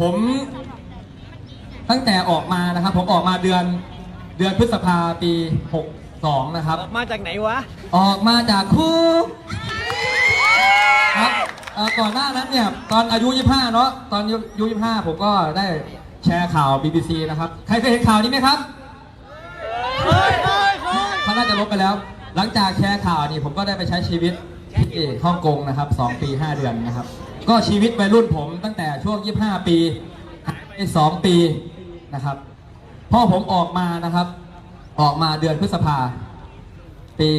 ผมตั้งแต่ออกมานะครับ ผมออกมาเดือนเดือนพฤษภาปี 62 นะครับมาจากไหนวะ ออกมาจากคุกครับเอ่อก่อนหน้านั้นเนี่ยตอนอายุ 25 เนาะตอนอายุ25 ผมก็ได้แชร์ข่าว BBC นะครับ ใครเคยเห็นข่าวนี้ไหมครับเขาน่าจะลบไปแล้ว หลังจากแชร์ข่าวนี่ผมก็ได้ไปใช้ชีวิตที่ฮ่องกงนะครับ 2 ปี 5 เดือนนะครับ ก็ชีวิตวัยรุ่นผมตั้งแต่ช่วง 25 ปีหายไป 2 ปีนะครับพ่อผมออกมานะครับ ออกมาเดือนพฤษภาปี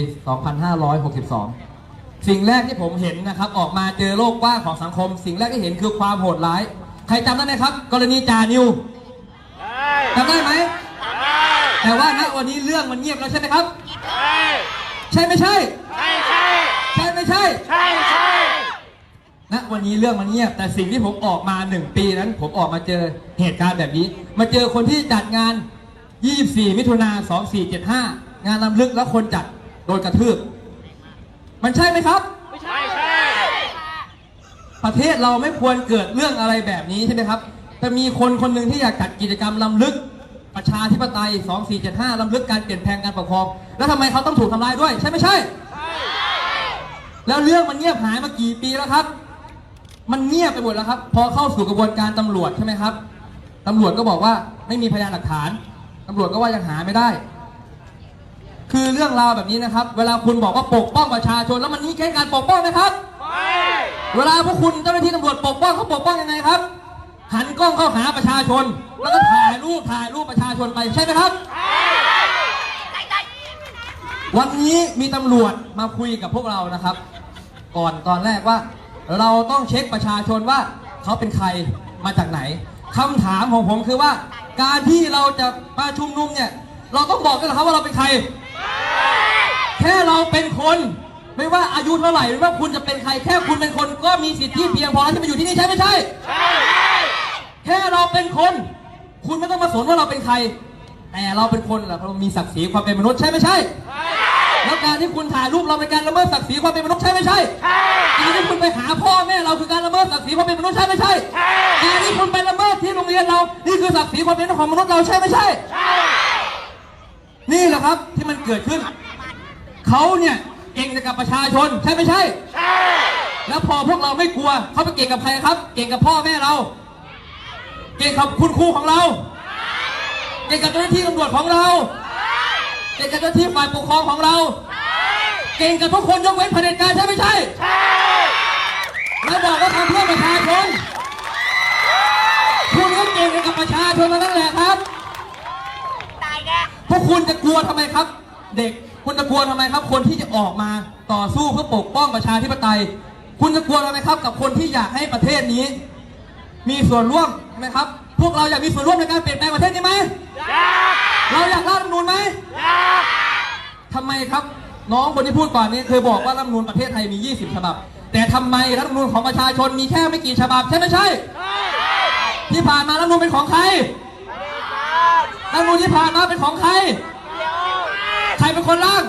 2562 สิ่งแรกที่ผมเห็นนะครับ ออกมาเจอโลกกว้างของสังคม สิ่งแรกที่เห็นคือความโหดร้าย ใครจำได้ไหมครับ กรณีจานิวจำได้ไหมแต่ว่าณวันนี้เรื่องมันเงียบแล้วใช่ไหมครับ ใช่ไม่ใช่ใช่ไม่ใช่ ณวันนี้เรื่องมันเงียบ แต่สิ่งที่ผมออกมาหนึ่งปีนั้น ผมออกมาเจอเหตุการณ์แบบนี้ มาเจอคนที่จัดงาน 24 มิถุนา2475 งานลำลึกแล้วคนจัดโดนกระทืบ มันใช่ไหมครับประเทศเราไม่ควรเกิดเรื่องอะไรแบบนี้ใช่ไหมครับ แต่มีคนคนหนึ่งที่อยากจัดกิจกรรมลำลึก ประชาธิปไตย 2475ลำลึกการเปลี่ยนแปลงการปกครอง แล้วทำไมเขาต้องถูกทำร้ายด้วย ใช่ไม่ใช่ แล้วเรื่องมันเงียบหายมากี่ปีแล้วครับ มันเงียบไปหมดแล้วครับ พอเข้าสู่กระบวนการตำรวจใช่ไหมครับตำรวจก็บอกว่าไม่มีพยานหลักฐานตำรวจก็ว่ายังหาไม่ได้ คือเรื่องราวแบบนี้นะครับ เวลาคุณบอกว่าปกป้องประชาชนแล้วมันนี่แค่การปกป้องนะครับเวลาพวกคุณเจ้าหน้าที่ตำรวจปกป้องเขาปกป้องยังไงครับ หันกล้องเข้าหาประชาชน แล้วก็ถ่ายรูปถ่ายรูปประชาชนไปใช่ไหมครับวันนี้มีตำรวจมาคุยกับพวกเรานะครับ ก่อนตอนแรกว่า เราต้องเช็คประชาชนว่าเขาเป็นใครมาจากไหนคำถามของผมคือว่า การที่เราจะมาชุมนุมเนี่ย เราต้องบอกกันเหรอครับว่าเราเป็นใคร แค่เราเป็นคนไม่ว่าอายุเท่าไหร่หรือว่าคุณจะเป็นใคร แค่คุณเป็นคนก็มีสิทธิเพียงพอแล้วที่มาอยู่ที่นี่ใช่ไม่ใช่แค่เราเป็นคน คุณไม่ต้องมาสนว่าเราเป็นใคร แต่เราเป็นคนแหละเรามีศักดิ์ศรีความเป็นมนุษย์ใช่ไม่ใช่แล้วการที่คุณถ่ายรูปเราเป็นการละเมิดศักดิ์ศรีความเป็นมนุษย์ใช่ไม่ใช่ การที่คุณไปหาพ่อแม่เราคือการละเมิดศักดิ์ศรีความเป็นมนุษย์ใช่ไม่ใช่การที่คุณไปละเมิดที่โรงเรียนเรา นี่คือศักดิ์ศรีความเป็นของมนุษย์เราใช่ไม่ใช่ นี่แหละครับที่มันเกิดขึ้น เขาเนี่ยเก่งกับประชาชนใช่ไม่ใช่ แล้วพอพวกเราไม่กลัวเขาไปเก่งกับใครครับ เก่งกับพ่อแม่เรา เก่งกับคุณครูของเรา เก่งกับเจ้าหน้าที่ตำรวจของเรา เก่งกับเจ้าหน้าที่ฝ่ายปกครองของเรา เก่งกับทุกคนยกเว้นเผด็จการใช่ไม่ใช่แล้วบอกว่าทำเพื่อประชาชนคุณก็เก่งกับประชาชนมานั่นแหละครับพวกคุณจะกลัวทำไมครับ เด็กคุณจะกลัวทำไมครับ คนที่จะออกมาต่อสู้เพื่อปกป้องประชาธิปไตย คุณจะกลัวทำไมครับ กับคนที่อยากให้ประเทศนี้ มีส่วนร่วมใช่ไหมครับ พวกเราอยากมีส่วนร่วมในการเปลี่ยนแปลงประเทศนี้ไหมเราอยากร่างรัฐธรรมนูญไหมทำไมครับ น้องคนที่พูดก่อนนี้เคยบอกว่ารัฐธรรมนูญประเทศไทยมี 20 ฉบับ แต่ทำไมรัฐธรรมนูญของประชาชนมีแค่ไม่กี่ฉบับใช่ไม่ใช่ ที่ผ่านมารัฐธรรมนูญเป็นของใครรัฐธรรมนูญที่ผ่านมาเป็นของใคร ใครเป็นคนร่าง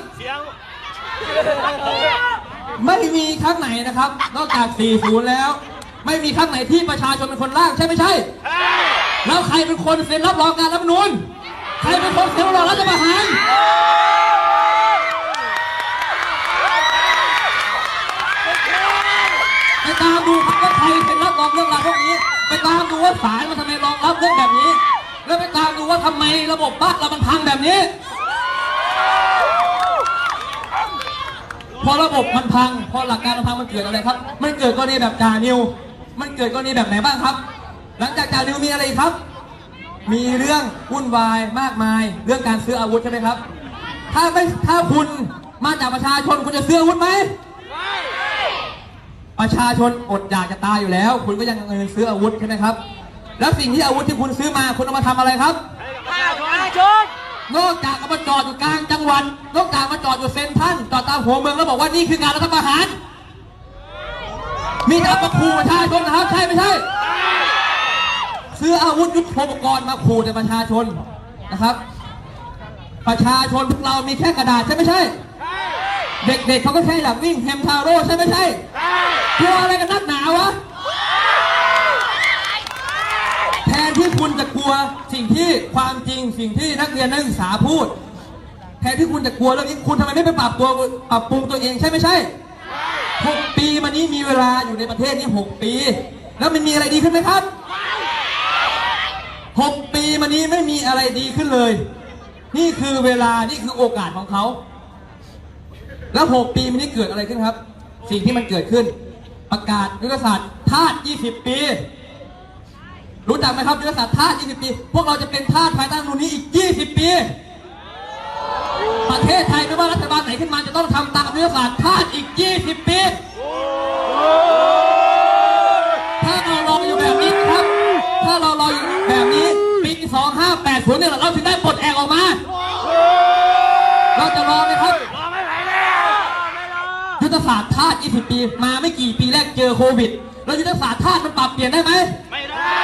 ไม่มีครั้งไหนนะครับ นอกจาก 40 แล้ว ไม่มีครั้งไหนที่ประชาชนเป็นคนร่างใช่ไม่ใช่ แล้วใครเป็นคนเซ็นรับรองการรัฐธรรมนูญ ใครเป็นคนเซ็นรับรองรัฐประหาร ตามดูครับว่าใครเซ็นรับรองเรื่องราวพวกนี้ ไปตามดูว่าศาลมันทำไมรองรับเรื่องแบบนี้ แล้วไปตามดูว่าทำไมระบบบ้านเรามันพังแบบนี้ พอระบบมันพัง พอหลักการมันพังมันเกิดอะไรครับ มันเกิดกรณีแบบจานิว มันเกิดกรณีแบบไหนบ้างครับ หลังจากจานิวมีอะไรครับ มีเรื่องวุ่นวายมากมาย เรื่องการซื้ออาวุธใช่ไหมครับ ถ้าไม่ถ้าคุณมาจากประชาชนคุณจะซื้ออาวุธไหม ประชาชนอดอยากจะตายอยู่แล้ว คุณก็ยังเงินซื้ออาวุธใช่ไหมครับ แล้วสิ่งที่อาวุธที่คุณซื้อมาคุณเอามาทำอะไรครับนอกจากเอามาจอดอยู่กลางจังหวัดนอกจากมาจอดอยู่เซ็นทรัลจอดตามหัวเมืองแล้วบอกว่านี่คือการรัฐประหาร มีแต่เอามาขู่ประชาชนนะครับ ใช่ไม่ใช่ ซื้ออาวุธยุทโธปกรณ์มาขู่แต่ประชาชนนะครับ ประชาชนพวกเรามีแค่กระดาษใช่ไม่ใช่ เด็กๆเขาก็แค่อยากวิ่งแฮมทาโร่ใช่ไม่ใช่ กลัวอะไรกันนักหนาวะ แทนที่คุณจะกลัวสิ่งที่ความจริงสิ่งที่นักเรียนนักศึกษาพูด แทนที่คุณจะกลัวเรื่องนี้คุณทำไมไม่ไปปรับตัวปรับปรุงตัวเองใช่ไม่ใช่หกปีมานี้มีเวลาอยู่ในประเทศนี้หกปี แล้วมันมีอะไรดีขึ้นไหมครับหกปีมานี้ไม่มีอะไรดีขึ้นเลย นี่คือเวลานี่คือโอกาสของเขา แล้วหกปีมานี้เกิดอะไรขึ้นครับ สิ่งที่มันเกิดขึ้น ประกาศยุทธศาสตร์ธาตุ 20 ปี รู้จักไหมครับยุทธศาสตร์ธาตุ 20 ปี พวกเราจะเป็นธาตุภายใต้รูนี้อีก 20 ปี ประเทศไทยไม่ว่ารัฐบาลไหนขึ้นมาจะต้องทำตามยุทธศาสตร์ธาตุอีก 20 ปี ถ้าเรารออยู่แบบนี้นะครับ ถ้าเรารออยู่แบบนี้ ปี 2580 เนี่ยเราถึงได้ปลดแอกออกมา เราจะรอไหมครับ ยุทธศาสตร์ธาตุ 20 ปี มาไม่กี่ปีแรกเจอโควิด แล้วยุทธศาสตร์ธาตุมันปรับเปลี่ยนได้ไหมไม่ได้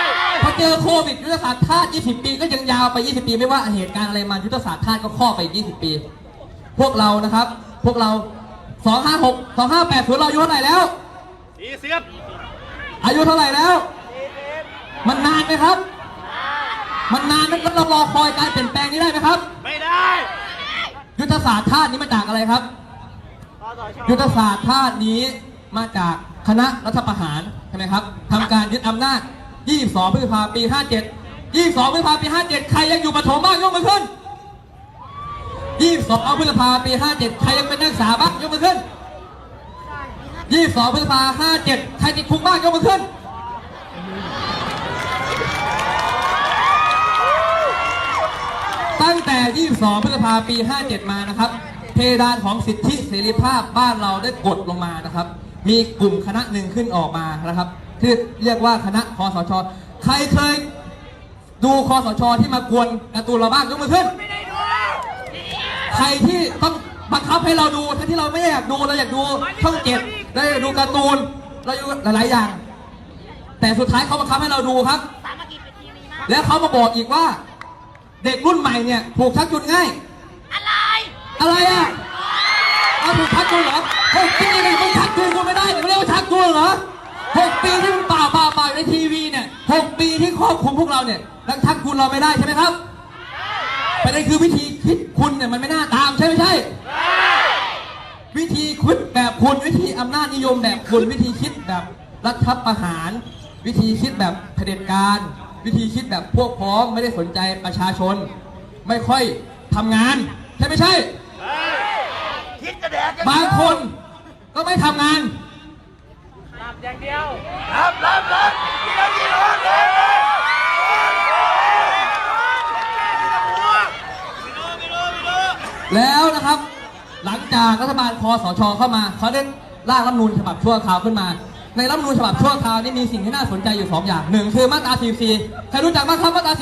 พอเจอโควิดยุทธศาสตร์ธาตุ20 ปีก็ยังยาวไป 20 ปีไม่ว่าเหตุการณ์อะไรมายุทธศาสตร์ธาตุก็ข้อไป 20 ปี พวกเรานะครับ พวกเรา 256 2580เราอายุเท่าไหร่แล้วสี่สิบอายุเท่าไหร่แล้ว มันนานไหมครับ มันนานไหมแล้วเรารอคอยการเปลี่ยนแปลงนี้ได้ไหมครับ ไม่ได้ ยุทธศาสตร์ธาตุนี้มาจากอะไรครับ ยุทธศาสตร์ธาตุนี้มาจากคณะรัฐประหารใช่ไหมครับทำการยึดอำนาจ 22 พฤษภาปี 57 22 พฤษภาปี 57 ใครยังอยู่ปฐมบ้างยกมือขึ้น 22 พฤษภาปี 57 ใครยังเป็นนักศึกษาบ้างยกมือขึ้น 22 พฤษภา57 ใครติดคุกบ้างยกมือขึ้นตั้งแต่ 22 พฤษภาปี 57 มานะครับ เพดานของสิทธิเสรีภาพบ้านเราได้กดลงมานะครับ มีกลุ่มคณะหนึ่งขึ้นออกมานะครับ ที่เรียกว่าคณะคอสช ใครเคยดูคอสชที่มากวนการ์ตูนเราบ้างยกมือขึ้น ใครที่ต้องบังคับให้เราดูทั้งที่เราไม่อยากดูเราอยากดูช่องเจ็ดเราอยากดูการ์ตูนเราอยู่หลาย ๆ อย่าง แต่สุดท้ายเขาบังคับให้เราดูครับ แล้วเขามาบอกอีกว่า เด็กรุ่นใหม่เนี่ยถูกชักจูงง่าย อะไรอะเอาถูกชักจูเหรอหกปีเนี่ยมึงชักจูกูไม่ได้เนี่ยไม่เรียกว่าชักจูเหรอหกปีที่มึงป่าป่าป่าในทีวีเนี่ยหกปีที่ควบคุมพวกเราเนี่ยแล้วชักจูเราไม่ได้ใช่ไหมครับประเด็นคือวิธีคิดคุณเนี่ยมันไม่น่าตามใช่ไม่ใช่ วิธีคิดแบบคุณวิธีอำนาจนิยมแบบคุณวิธีคิดแบบรัฐประหาร วิธีคิดแบบเผด็จการ วิธีคิดแบบพวกพ้องไม่ได้สนใจประชาชน ไม่ค่อยทำงาน ใช่ไม่ใช่ คิดจะแดกบางคนก็ไม่ทำงานรับรับรับกินแล้วกินแล้วกินแล้วแล้วนะครับ หลังจากรัฐบาลคอสชเข้ามาเขาได้ร่างรัฐธรรมนูญฉบับชั่วคราวขึ้นมา ในรัฐธรรมนูญฉบับชั่วคราวนี้มีสิ่งที่น่าสนใจอยู่สองอย่างหนึ่งคือมาตรา44ใครรู้จักบ้างครับมาตรา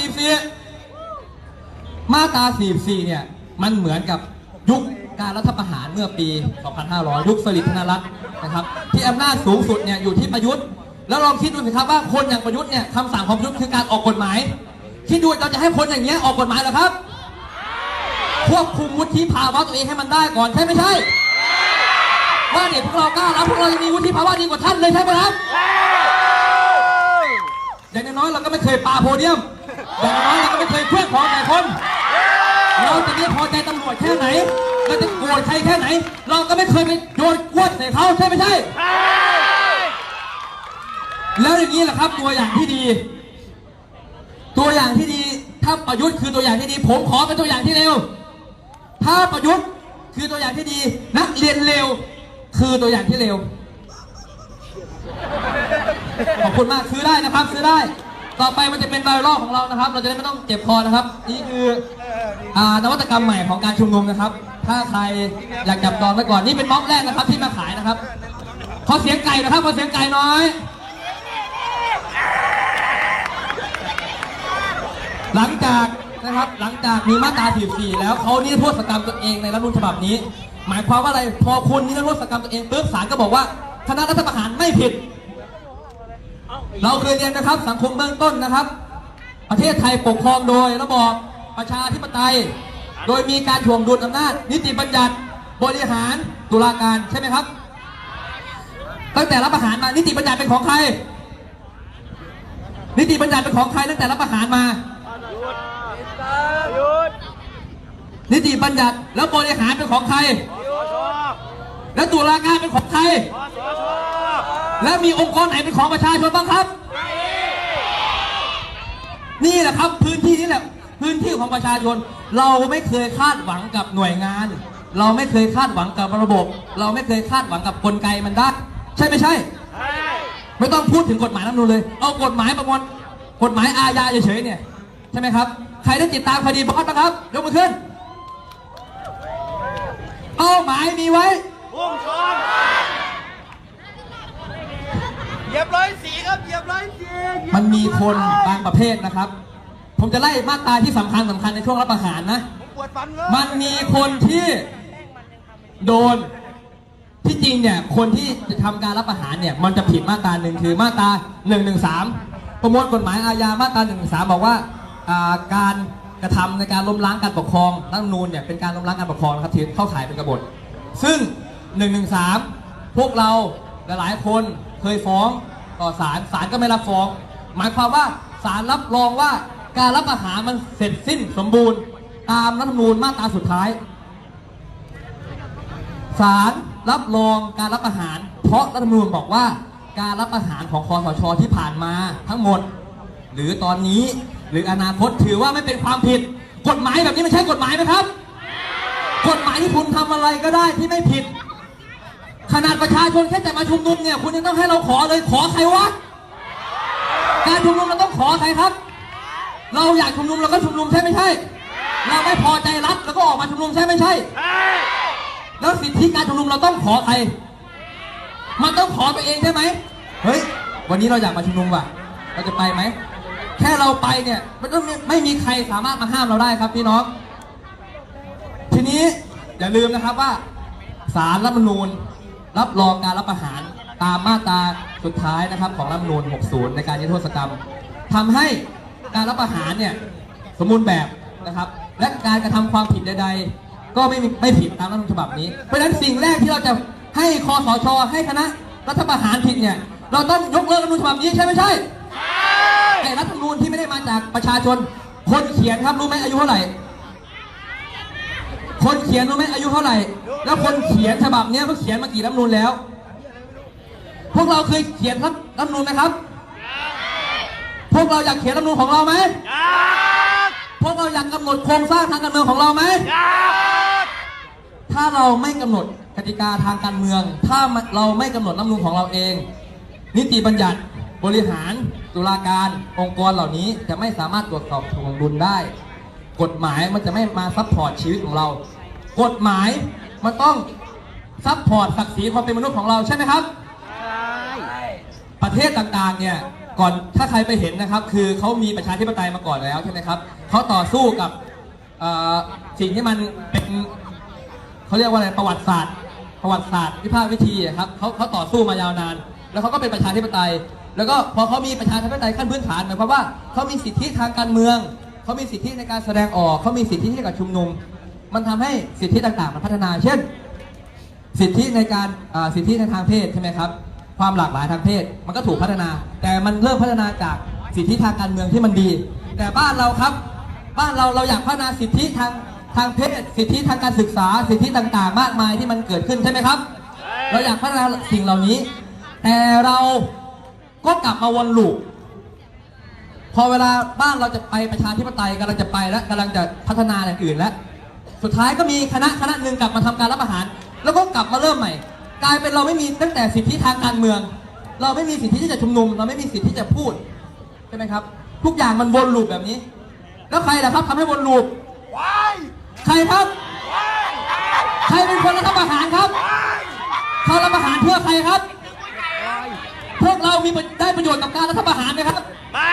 44มาตรา44เนี่ยมันเหมือนกับ ยุคการรัฐประหารเมื่อปี 2500 ยุคสลิดธนรัตน์นะครับ ที่อำนาจสูงสุดเนี่ยอยู่ที่ประยุทธ์ แล้วลองคิดดูสิครับว่าคนอย่างประยุทธ์เนี่ยคำสั่งของประยุทธ์คือการออกกฎหมาย คิดดูเราจะให้คนอย่างเงี้ยออกกฎหมายเหรอครับ ควบคุมวุฒิภาวะตัวเองให้มันได้ก่อนใช่ไม่ใช่ ว่าเด็กพวกเรากล้ารับพวกเรายังมีวุฒิภาวะดีกว่าท่านเลยใช่ไหมครับอย่างน้อยเราก็ไม่เคยปาโพเดียม อย่างน้อยเราก็ไม่เคยเคลื่อนของใส่คน เราจะไม่พอใจตำรวจแค่ไหน ใครแค่ไหน เราก็ไม่เคยไปโยนกวยใส่เขาใช่ไม่ใช่ แล้วอย่างนี้แหละครับตัวอย่างที่ดี ตัวอย่างที่ดีถ้าประยุทธ์คือตัวอย่างที่ดี ผมขอเป็นตัวอย่างที่เร็ว ถ้าประยุทธ์คือตัวอย่างที่ดี นักเรียนเร็ว คือตัวอย่างที่เร็วขอบคุณมากซื้อได้นะครับซื้อได้ ต่อไปมันจะเป็นไวรัลของเรานะครับ เราจะได้ไม่ต้องเจ็บคอนะครับ นี่คืออ่านวัตกรรมใหม่ของการชุมนุมนะครับ ถ้าใครอยากจับจองไว้ก่อนนี่เป็นม็อบแรกนะครับที่มาขายนะครับ ขอเสียงไก่นะครับขอเสียงไก่น้อย หลังจากนะครับหลังจากมีมาตรา44แล้วเขานี่โทษกรรมตัวเองในรัฐมนูญฉบับนี้ หมายความว่าอะไรพอคุณนี่โทษกรรมตัวเองปุ๊บศาลก็บอกว่าคณะรัฐประหารไม่ผิด เราเคยเรียนนะครับสังคมเบื้องต้นนะครับ ประเทศไทยปกครองโดยระบอบประชาธิปไตย โดยมีการถ่วงดุลอำนาจ นิติบัญญัติ บริหารตุลาการใช่ไหมครับ ตั้งแต่รับประหารมานิติบัญญัติเป็นของใคร นิติบัญญัติเป็นของใครตั้งแต่รับประหารมาหยุดนิติบัญญัติแล้วบริหารเป็นของใคร แล้วตุลาการเป็นของใคร แล้วมีองค์กรไหนเป็นของประชาชนบ้างครับ นี่แหละครับพื้นที่นี่แหละ พื้นที่ของประชาชน เราไม่เคยคาดหวังกับหน่วยงาน เราไม่เคยคาดหวังกับระบบ เราไม่เคยคาดหวังกับกลไกมันได้ใช่ไม่ใช่ใช่ ไม่ต้องพูดถึงกฎหมายรัฐธรรมนูญเลย เอากฎหมายประมวลกฎหมายอาญาเฉยๆเนี่ยใช่ไหมครับ ใครได้ติดตามคดีบอสบ้างครับยกมือขึ้นเป้าหมายมีไว้พุ่งชนเหยียบร้อยสีครับเหยียบร้อยสีเหยียบมันมีคนบางประเภทนะครับ ผมจะไล่มาตราที่สำคัญสำคัญในช่วงรับประหารนะ ผมปวดฟันเลยมันมีคนที่โดนที่จริงเนี่ยคนที่จะทำการรับประหารเนี่ยมันจะผิดมาตราหนึ่งคือมาตรา1นึประมวลกฎหมายอาญามาตรา1นึบอกว่าอ่าการกระทำในการล้มล้างการปกครองรัฐธรรมนูญเนี่ยเป็นการล้มล้างการปกครองนะครับถือเข้าข่ายเป็นกบฏ ซึ่ง1นึพวกเราหลายๆคนเคยฟ้องต่อศาลศาลก็ไม่รับฟ้อง หมายความว่าศาลรับรองว่า การรับประหารมันเสร็จสิ้นสมบูรณ์ ตามรัฐธรรมนูญมาตราสุดท้ายศาลรับรองการรับประหาร เพราะรัฐธรรมนูญบอกว่า การรับประหารของคอสชที่ผ่านมาทั้งหมด หรือตอนนี้หรืออนาคตถือว่าไม่เป็นความผิด กฎหมายแบบนี้มันใช่กฎหมายไหมครับ กฎหมายที่คุณทำอะไรก็ได้ที่ไม่ผิด ขนาดประชาชนแค่จะมาชุมนุมเนี่ย คุณยังต้องให้เราขอเลยขอใครวะการชุมนุมเราต้องขอใครครับ เราอยากชุมนุมเราก็ชุมนุมใช่ไม่ใช่ เราไม่พอใจรัฐเราก็ออกมาชุมนุมใช่ไม่ใช่ใช่ แล้วสิทธิการชุมนุมเราต้องขอใคร มันต้องขอตัวเองใช่ไหมเฮ้ย วันนี้เราอยากมาชุมนุมว่ะ เราจะไปไหม แค่เราไปเนี่ยมันต้องไม่ไม่มีใครสามารถมาห้ามเราได้ครับพี่น้อง ทีนี้อย่าลืมนะครับว่าสารรัฐมนูญรับรองการรับประหารตามมาตราสุดท้ายนะครับของรัฐมนูญ 60 ในการนิรโทษกรรมทำให้ การรับประหารเนี่ยสมบูรณ์แบบนะครับ และการกระทำความผิดใด ๆ ก็ไม่มีไม่ผิดตามรัฐธรรมนูญฉบับนี้ เพราะฉะนั้นสิ่งแรกที่เราจะให้คอสชให้คณะรัฐประหารผิดเนี่ยเราต้องยกเลิกรัฐธรรมนูญฉบับนี้ใช่ไม่ใช่ไอ้รัฐธรรมนูญที่ไม่ได้มาจากประชาชน คนเขียนครับรู้ไหมอายุเท่าไหร่ คนเขียนรู้ไหมอายุเท่าไหร่ แล้วคนเขียนฉบับเนี้ยเขาเขียนมากี่รัฐธรรมนูญแล้ว พวกเราเคยเขียนรัฐรัฐธรรมนูญไหมครับ พวกเราอยากเขียนรัฐธรรมนูญของเราไหมอยากพวกเราอยากกำหนดโครงสร้างทางการเมืองของเราไหมอยากถ้าเราไม่กำหนดกติกาทางการเมือง ถ้าเราไม่กำหนดรัฐธรรมนูญของเราเอง นิติบัญญัติบริหารตุลาการองค์กรเหล่านี้จะไม่สามารถตรวจสอบถ่วงดุลได้ กฎหมายมันจะไม่มาซัพพอร์ตชีวิตของเรา กฎหมายมันต้องซัพพอร์ตศักดิ์ศรีความเป็นมนุษย์ของเราใช่ไหมครับประเทศต่างๆเนี่ย ก่อนถ้าใครไปเห็นนะครับ คือเขามีประชาธิปไตยมาก่อนแล้วใช่ไหมครับเขาต่อสู้กับเอ่อสิ่งที่มันเป็นเขาเรียกว่าอะไรประวัติศาสตร์ ประวัติศาสตร์วิพากษ์วิธีอะครับเขาเขาต่อสู้มายาวนาน แล้วเขาก็เป็นประชาธิปไตย แล้วก็พอเขามีประชาธิปไตยขั้นพื้นฐานหมายความว่าเขามีสิทธิทางการเมืองเขามีสิทธิในการแสดงออกเขามีสิทธิในการชุมนุม มันทำให้สิทธิต่างๆมันพัฒนา เช่น สิทธิในการอ่าสิทธิในทางเพศใช่ไหมครับ ความหลากหลายทางเพศ มันก็ถูกพัฒนา แต่มันเริ่มพัฒนาจากสิทธิทางการเมืองที่มันดี แต่บ้านเราครับ บ้านเราเราอยากพัฒนาสิทธิทางทางเพศ สิทธิทางการศึกษา สิทธิต่างๆ มากมายที่มันเกิดขึ้นใช่ไหมครับ เราอยากพัฒนาสิ่งเหล่านี้ แต่เราก็กลับมาวนลูปพอเวลาบ้านเราจะไปประชาธิปไตยกำลังจะไปแล้วกำลังจะพัฒนาอย่างอื่นแล้ว สุดท้ายก็มีคณะคณะหนึ่งกลับมาทำการรับอาหาร แล้วก็กลับมาเริ่มใหม่ กลายเป็นเราไม่มีตั้งแต่สิทธิทางการเมือง เราไม่มีสิทธิที่จะชุมนุม เราไม่มีสิทธิที่จะพูดใช่ไหมครับ ทุกอย่างมันวนลูปแบบนี้ แล้วใครล่ะครับทำให้วนลูปว้ายใครครับว้ายใครเป็นคนรัฐประหารครับว้ายเขารัฐประหารเพื่อใครครับ พวกเรามีได้ประโยชน์กับการรัฐประหารไหมครับไม่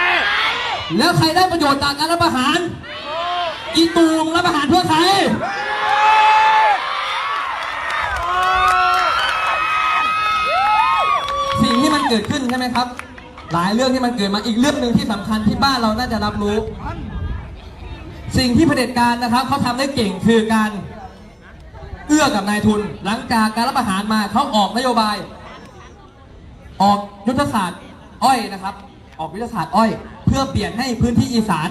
แล้วใครได้ประโยชน์จากการรัฐประหารอีตูมรัฐประหารเพื่อใคร สิ่งที่มัน เกิดขึ้นใช่ไหมครับ หลายเรื่องที่มันเกิดมาอีกเรื่องหนึ่งที่สำคัญที่บ้านเราน่าจะรับรู้ สิ่งที่เผด็จการนะครับเขาทำได้เก่งคือการเอื้อกับนายทุน หลังจากการรับประหารมาเขาออกนโยบาย ออกยุทธศาสตร์อ้อยนะครับ ออกยุทธศาสตร์อ้อย เพื่อเปลี่ยนให้พื้นที่อีสาน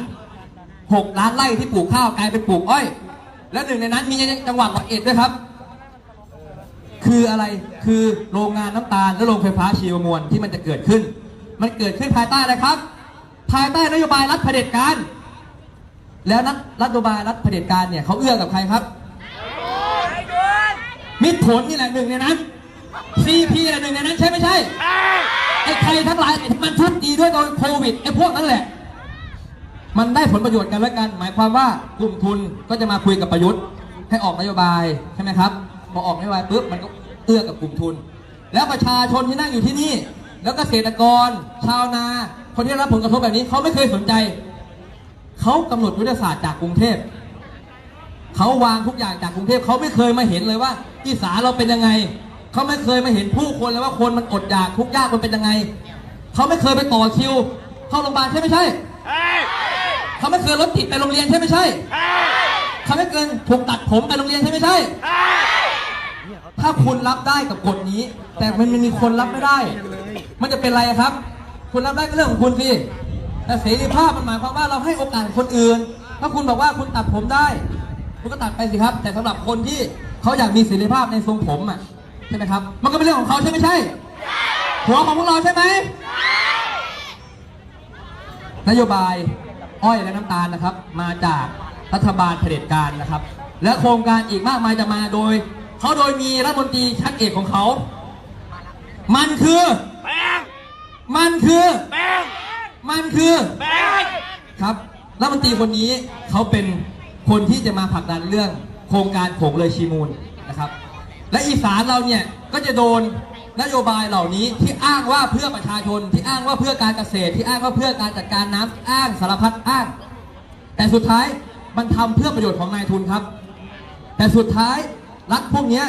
6 ล้านไร่ที่ปลูกข้าวกลายเป็นปลูกอ้อย และหนึ่งในนั้นมีจังหวัดร้อยเอ็ดด้วยครับ คืออะไรคือโรงงานน้ำตาลและโรงไฟฟ้าชีวมวลที่มันจะเกิดขึ้น มันเกิดขึ้นภายใต้อะไรครับ ภายใต้นโยบายรัฐเผด็จการ แล้วนักรัฐนโยบายรัฐเผด็จการเนี่ยเขาเอื้อกับใครครับ มิตรผลนี่แหละหนึ่งในนั้นซีพีแหละหนึ่งในนั้นใช่ไม่ใช่ ไอ้ใครทั้งหลายที่มันทุบดีด้วยตอนโควิดไอ้พวกนั้นแหละ มันได้ผลประโยชน์กันแล้วกัน หมายความว่ากลุ่มทุนก็จะมาคุยกับประยุทธ์ให้ออกนโยบายใช่ไหมครับ พอออกนโยบายปุ๊บมันก็เอื้อกับกลุ่มทุน แล้วประชาชนที่นั่งอยู่ที่นี่ แล้วก็เกษตรกร ชาวนา คนที่รับผลกระทบแบบนี้เขาไม่เคยสนใจ เขากำหนดยุทธศาสตร์จากกรุงเทพเขาวางทุกอย่างจากกรุงเทพเขาไม่เคยมาเห็นเลยว่าอีสานเราเป็นยังไงเขาไม่เคยมาเห็นผู้คนเลยว่าคนมันอดอยากทุกยากมันเป็นยังไงเขาไม่เคยไปต่อคิว เข้าโรงพยาบาลใช่ไม่ใช่เขาไม่เคยรถติดไปโรงเรียนใช่ไม่ใช่เขาไม่เกินถูกตัดผมไปโรงเรียนใช่ไม่ใช่ ถ้าคุณรับได้กับกฎนี้ แต่มันมีคนรับไม่ได้ มันจะเป็นไรครับ คุณรับได้ก็เรื่องของคุณสิแต่เสรีภาพมันหมายความว่าเราให้โอกาสคนอื่น ถ้าคุณบอกว่าคุณตัดผมได้ คุณก็ตัดไปสิครับ แต่สำหรับคนที่เขาอยากมีเสรีภาพในทรงผมอะใช่ไหมครับ มันก็เป็นเรื่องของเขาใช่ไม่ใช่หัวของพวกเราใช่ไหมนโยบายอ้อยและน้ำตาลนะครับ มาจากรัฐบาลเผด็จการนะครับ และโครงการอีกมากมายจะมาโดย เขาโดยมีรัฐมนตรีชั้นเอกของเขา มันคือแป้งมันคือแป้งมันคือแป้งครับรัฐมนตรีคนนี้เขาเป็นคนที่จะมาผลักดันเรื่อง โครงการโขงเลยชีมูลนะครับ และอีสานเราเนี่ยก็จะโดนนโยบายเหล่านี้ที่อ้างว่าเพื่อประชาชนที่อ้างว่าเพื่อการเกษตร ที่อ้างว่าเพื่อการจัดการน้ำอ้างสารพัดอ้าง แต่สุดท้ายมันทำเพื่อประโยชน์ของนายทุนครับ แต่สุดท้าย รัฐพวกเนี้ย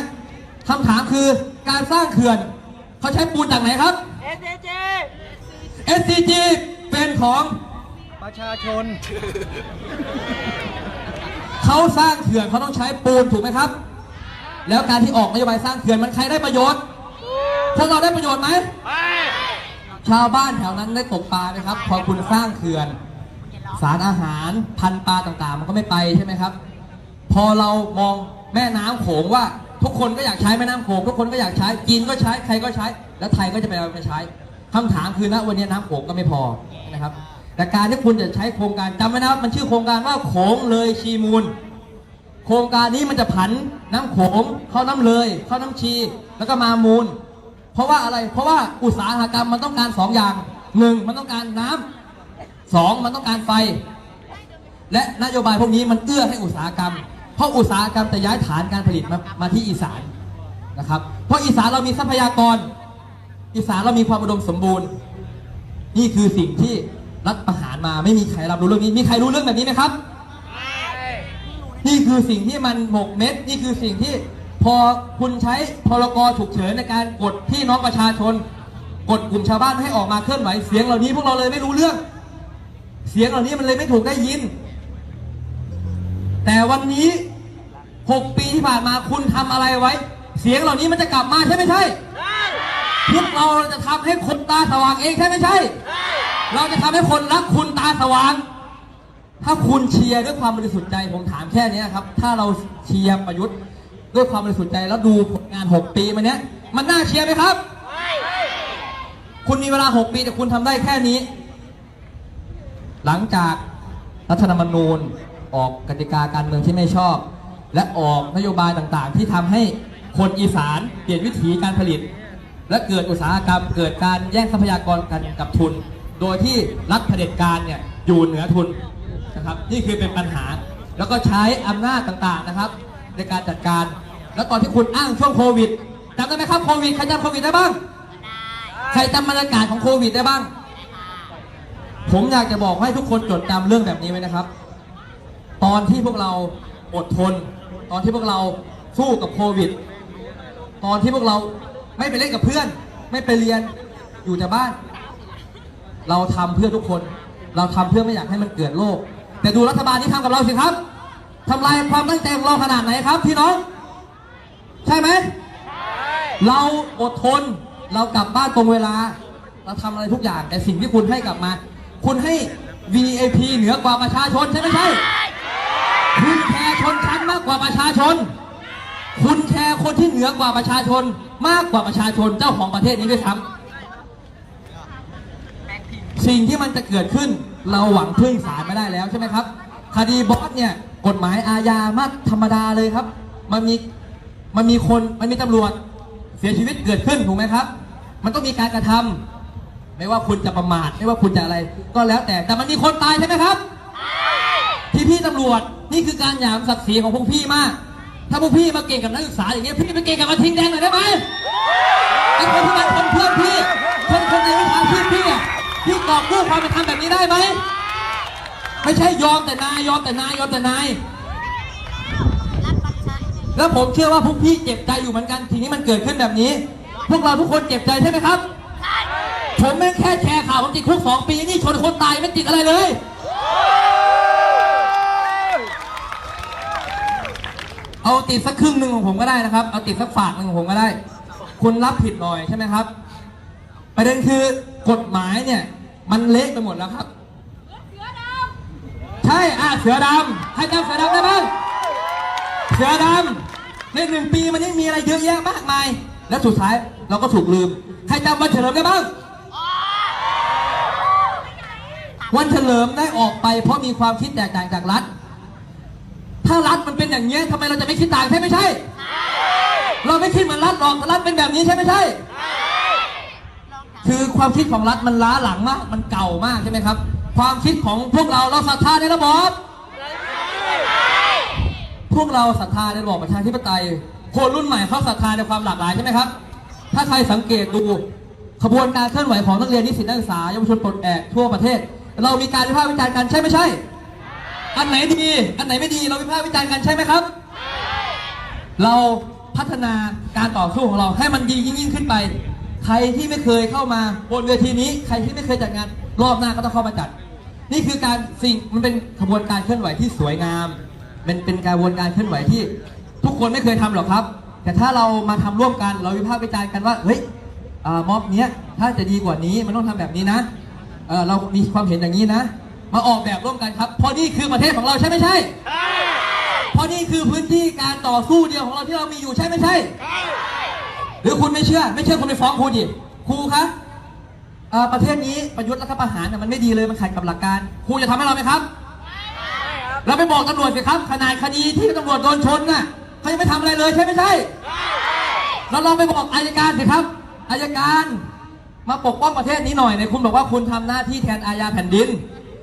คำถามคือการสร้างเขื่อน เขาใช้ปูนจากไหนครับเอเจเจ SCG เป็นของประชาชน เขาสร้างเขื่อนเขาต้องใช้ปูนถูกไหมครับ แล้วการที่ออกนโยบายสร้างเขื่อนมันใครได้ประโยชน์พวกเราได้ประโยชน์ไหมไม่ชาวบ้านแถวนั้นได้ตกปลาไหมครับพอคุณสร้างเขื่อน สารอาหารพันธุ์ปลาต่างๆ มันก็ไม่ไปใช่ไหมครับ พอเรามอง แม่น้ำโขงว่าทุกคนก็อยากใช้แม่น้ำโขงทุกคนก็อยากใช้จีนก็ใช้ใครก็ใช้ แล้วไทยก็จะไปเอาไปใช้คำถามคือณวันนี้น้ำโขงก็ไม่พอนะครับแต่การที่คุณจะใช้โครงการจำไว้นะครับมันชื่อโครงการว่าโขงเลยชีมูล โครงการนี้มันจะผันน้ำโขงเข้าน้ำเลยเข้าน้ำชีแล้วก็มามูล เพราะว่าอะไรเพราะว่าอุตสาหกรรมมันต้องการสองอย่างหนึ่งมันต้องการน้ำสองมันต้องการไฟ และนโยบายพวกนี้มันเอื้อให้อุตสาหกรรม เพราะอุตสาหกรรมจะย้ายฐานการผลิตมามาที่อีสานนะครับ เพราะอีสานเรามีทรัพยากร อีสานเรามีความอุดมสมบูรณ์ นี่คือสิ่งที่รัฐประหารมาไม่มีใครรับรู้เรื่องนี้ มีใครรู้เรื่องแบบนี้ไหมครับ นี่คือสิ่งที่มันหมกเม็ด นี่คือสิ่งที่พอคุณใช้พรกฉุกเฉินในการกดพี่น้องประชาชน กดกลุ่มชาวบ้านให้ออกมาเคลื่อนไหว เสียงเหล่านี้พวกเราเลยไม่รู้เรื่อง เสียงเหล่านี้มันเลยไม่ถูกได้ยิน แต่วันนี้ 6 ปีที่ผ่านมาคุณทำอะไรไว้ เสียงเหล่านี้มันจะกลับมาใช่ไม่ใช่พวกเราจะทำให้คนตาสว่างเองใช่ไม่ใช่ เราจะทำให้คนรักคุณตาสว่าง ถ้าคุณเชียร์ด้วยความบริสุทธิ์ใจผมถามแค่นี้ครับ ถ้าเราเชียร์ประยุทธ์ด้วยความบริสุทธิ์ใจแล้วดูผลงาน 6 ปีมาเนี้ย มันน่าเชียร์ไหมครับ คุณมีเวลา 6 ปีแต่คุณทำได้แค่นี้ หลังจากรัฐธรรมนูญ ออกกติกาการเมืองที่ไม่ชอบ และออกนโยบายต่างๆ ที่ทำให้คนอีสานเปลี่ยนวิถีการผลิต และเกิดอุตสาหกรรม เกิดการแย่งทรัพยากรกันกับทุน โดยที่รัฐเผด็จการเนี่ยอยู่เหนือทุนนะครับนี่คือเป็นปัญหาแล้วก็ใช้อำนาจต่างๆนะครับ ในการจัดการ แล้วตอนที่คุณอ้างช่วงโควิดจำได้ไหมครับโควิดใครจำโควิดได้บ้างใครจำบรรยากาศของโควิดได้บ้าง ผมอยากจะบอกให้ทุกคนจดจำเรื่องแบบนี้ไว้นะครับ ตอนที่พวกเราอดทน ตอนที่พวกเราสู้กับโควิด ตอนที่พวกเราไม่ไปเล่นกับเพื่อน ไม่ไปเรียนอยู่แต่บ้าน เราทำเพื่อทุกคน เราทำเพื่อไม่อยากให้มันเกิดโรคแต่ดูรัฐบาลที่ทำกับเราสิครับทำลายความตั้งใจของเราขนาดไหนครับพี่น้อง ใช่ไหมเราอดทนเรากลับบ้านตรงเวลา เราทำอะไรทุกอย่างแต่สิ่งที่คุณให้กลับมา คุณให้ VIP เหนือกว่าประชาชนใช่ไหมใช่ คุณแคร์ชนชั้นมากกว่าประชาชน คุณแคร์คนที่เหนือกว่าประชาชน มากกว่าประชาชนเจ้าของประเทศนี้ด้วยซ้ำสิ่งที่มันจะเกิดขึ้น เราหวังพึ่งศาลไม่ได้แล้วใช่ไหมครับ คดีบอสเนี่ยกฎหมายอาญามาธรรมดาเลยครับ มันมีมันมีคนมันมีตำรวจเสียชีวิตเกิดขึ้นถูกไหมครับ มันต้องมีการกระทำไม่ว่าคุณจะประมาทไม่ว่าคุณจะอะไร ก็แล้วแต่แต่มันมีคนตายใช่ไหมครับ พี่พี่ตำรวจนี่คือการหยามศักดิ์ศรีของพวกพี่มาก ถ้าพวกพี่มาเก่งกับนักศึกษาอย่างเงี้ยพี่ไปเก่งกับมาทิ้งแดงหน่อยได้ไหมไอ้คนที่มันคนเพื่อนพี่ คนคนในวิชาชีพพี่อะพี่กอบกู้ความเป็นธรรมแบบนี้ได้ไหมไม่ใช่ยอมแต่นายยอมแต่นายยอมแต่นายแล้วผมเชื่อว่าพวกพี่เจ็บใจอยู่เหมือนกันทีนี้มันเกิดขึ้นแบบนี้ พวกเราทุกคนเจ็บใจใช่ไหมครับผมแม่งแค่แชร์ข่าวผมติดคุกสองปีนี่ชนคนตายไม่ติดอะไรเลย เอาติดสักครึ่งหนึ่งของผมก็ได้นะครับ เอาติดสักฝากหนึ่งของผมก็ได้ คุณรับผิดหน่อยใช่ไหมครับ ประเด็นคือกฎหมายเนี่ย มันเละไปหมดแล้วครับ เสือดำใช่อะเสือดำใครจำเสือดำได้บ้างเสือดำในหนึ่งปีมันยังมีอะไรเยอะแยะมากมาย และสุดท้ายเราก็ถูกลืม ใครจำวันเฉลิมได้บ้างวันเฉลิมได้ออกไปเพราะมีความคิดแตกต่างจากรัฐ ถ้ารัฐมันเป็นอย่างนี้ทำไมเราจะไม่คิดต่างใช่ไม่ใช่ เราไม่คิดเหมือนรัฐหรอกรัฐเป็นแบบนี้ใช่ไม่ใช่ คือความคิดของรัฐมันล้าหลังมาก มันเก่ามากใช่ไหมครับ ความคิดของพวกเราเราศรัทธาในระบอบพวกเราศรัทธาในระบอบประชาธิปไตย คนรุ่นใหม่เขาศรัทธาในความหลากหลายใช่ไหมครับ ถ้าใครสังเกตดูขบวนการเคลื่อนไหวของนักเรียนนิสิตนักศึกษาเยาวชนปลดแอกทั่วประเทศ เรามีการวิพากษ์วิจารณ์กันใช่ไม่ใช่ อันไหนดี อันไหนไม่ดี เราวิพากษ์วิจารณ์กันใช่ไหมครับ เราพัฒนาการต่อสู้ของเราให้มันดียิ่งยิ่งขึ้นไป ใครที่ไม่เคยเข้ามาบนเวทีนี้ ใครที่ไม่เคยจัดงาน รอบหน้าก็ต้องเข้ามาจัด นี่คือการสิ่งมันเป็นขบวนการเคลื่อนไหวที่สวยงามเป็นเป็นการกระบวนการเคลื่อนไหวที่ ทุกคนไม่เคยทำหรอกครับ แต่ถ้าเรามาทำร่วมกัน เราวิพากษ์วิจารณ์กันว่า เฮ้ยอ่าม็อบเนี้ยถ้าจะดีกว่านี้มันต้องทำแบบนี้นะเออเรามีความเห็นอย่างนี้นะ มาออกแบบร่วมกันครับ เพราะนี่คือประเทศของเราใช่ไม่ใช่เพราะนี่คือพื้นที่การต่อสู้เดียวของเราที่เรามีอยู่ใช่ไม่ใช่ หรือคุณไม่เชื่อ ไม่เชื่อคุณไปฟ้องครูดิ ครูคะเอ่อประเทศนี้ประยุทธ์รัฐประหารน่ะมันไม่ดีเลยมันขัดกับหลักการ ครูจะทำให้เราไหมครับ เราไปบอกตำรวจสิครับขนาดคดีที่ตำรวจโดนชนน่ะเขายังไม่ทำอะไรเลยใช่ไม่ใช่เราลองไปบอกอายการสิครับอายการ มาปกป้องประเทศนี้หน่อยเนี่ยคุณบอกว่าคุณทำหน้าที่แทนอาญาแผ่นดิน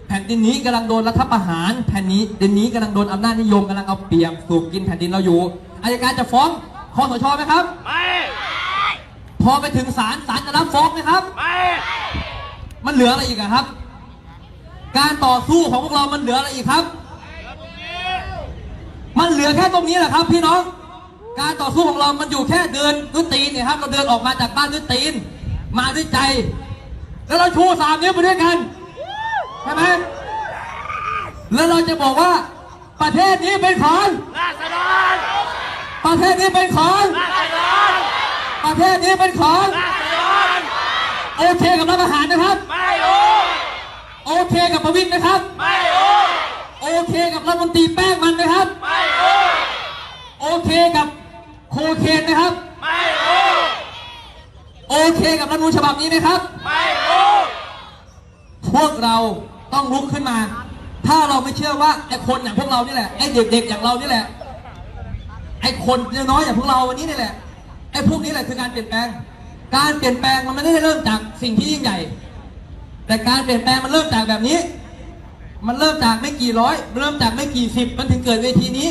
แผ่นดินนี้กำลังโดนรัฐประหาร แผ่นนี้ดินนี้กำลังโดนอำนาจนิยมกำลังเอาเปรียบสูบกินแผ่นดินเราอยู่อายการจะฟ้องคอสชไหมครับไม่พอไปถึงศาลศาลจะรับฟ้องไหมครับไม่มันเหลืออะไรอีกอะครับ การต่อสู้ของพวกเรามันเหลืออะไรอีกครับ มันเหลือแค่ตรงนี้แหละครับ พี่น้อง การต่อสู้ของเรามันอยู่แค่เดินด้วยตีนเนี่ยครับ เราเดินออกมาจากบ้านด้วยตีน มาด้วยใจ แล้วเราชูสามนิ้วไปด้วยกัน ใช่ไหมแล้วเราจะบอกว่า ประเทศนี้เป็นของราษฎรประเทศนี้เป็นของราษฎรประเทศนี้เป็นของราษฎรโอเคกับรัฐประหารนะครับไม่โอ้โอเคกับประวิตรนะครับไม่โอ้โอเคกับรัฐมนตรีแป้งมันนะครับไม่โอ้โอเคกับโคเคนนะครับไม่โอ้โอเคกับรัฐธรรมนูญฉบับนี้นะครับไม่โอ้พวกเรา ต้องลุกขึ้นมา ถ้าเราไม่เชื่อว่าไอ้คนอย่างพวกเรานี่แหละไอ้เด็กๆอย่างเรานี่แหละ ไอ้คนน้อยๆอย่างพวกเราวันนี้นี่แหละไอ้พวกนี้แหละคือการเปลี่ยนแปลง การเปลี่ยนแปลงมันไม่ได้เริ่มจากสิ่งที่ยิ่งใหญ่ แต่การเปลี่ยนแปลงมันเริ่มจากแบบนี้ มันเริ่มจากไม่กี่ร้อย เริ่มจากไม่กี่สิบมันถึงเกิดเวทีนี้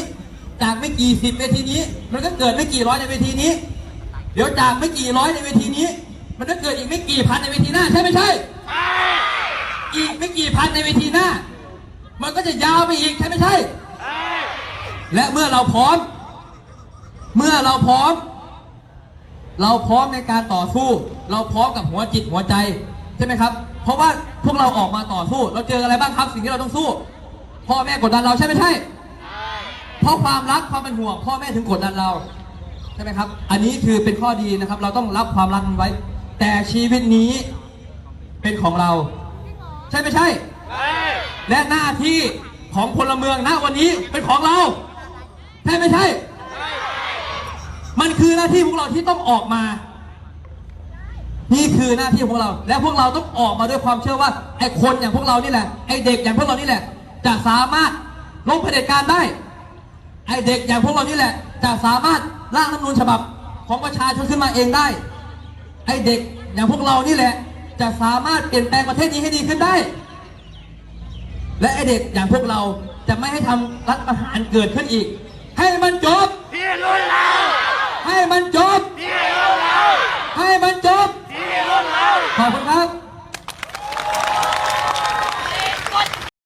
จากไม่กี่สิบเวทีนี้ มันก็เกิดไม่กี่ร้อยในเวทีนี้ เดี๋ยวจากไม่กี่ร้อยในเวทีนี้ มันก็เกิดอีกไม่กี่พันในเวทีหน้าใช่ไม่ใช่ อีกไม่กี่พันในเวทีหน้า มันก็จะยาวไปอีกใช่ไม่ใช่ และเมื่อเราพร้อม เมื่อเราพร้อม เราพร้อมในการต่อสู้ เราพร้อมกับหัวจิตหัวใจใช่ไหมครับ เพราะว่าพวกเราออกมาต่อสู้ เราเจออะไรบ้างครับ สิ่งที่เราต้องสู้ พ่อแม่กดดันเราใช่ไม่ใช่ เพราะความรักความเป็นห่วงพ่อแม่ถึงกดดันเราใช่ไหมครับ อันนี้คือเป็นข้อดีนะครับ เราต้องรับความรักมันไว้ แต่ชีวิตนี้เป็นของเรา ช่ไม่ใช่ และหน้าที่ของพลเมืองณวันนี้เป็นของเรา ใช่ไม่ใช่ มันคือหน้าที่พวกเราที่ต้องออกมา นี่คือหน้าที่ของเรา และพวกเราต้องออกมาด้วยความเชื่อว่าไอ้คนอย่างพวกเรานี่แหละ ไอ้เด็กอย่างพวกเรานี่แหละ จะสามารถล้มเผด็จการได้ ไอ้เด็กอย่างพวกเรานี่แหละ จะสามารถร่างรัฐธรรมนูญฉบับของประชาชนขึ้นมาเองได้ ไอ้เด็กอย่างพวกเรานี่แหละ จะสามารถเปลี่ยนแปลงประเทศนี้ให้ดีขึ้นได้ และไอ้เด็กอย่างพวกเราจะไม่ให้ทำรัฐประหารเกิดขึ้นอีก ให้มันจบพี่รุ่นเราให้มันจบพี่รุ่นเราให้มันจบพี่รุ่นเราขอบคุณครับ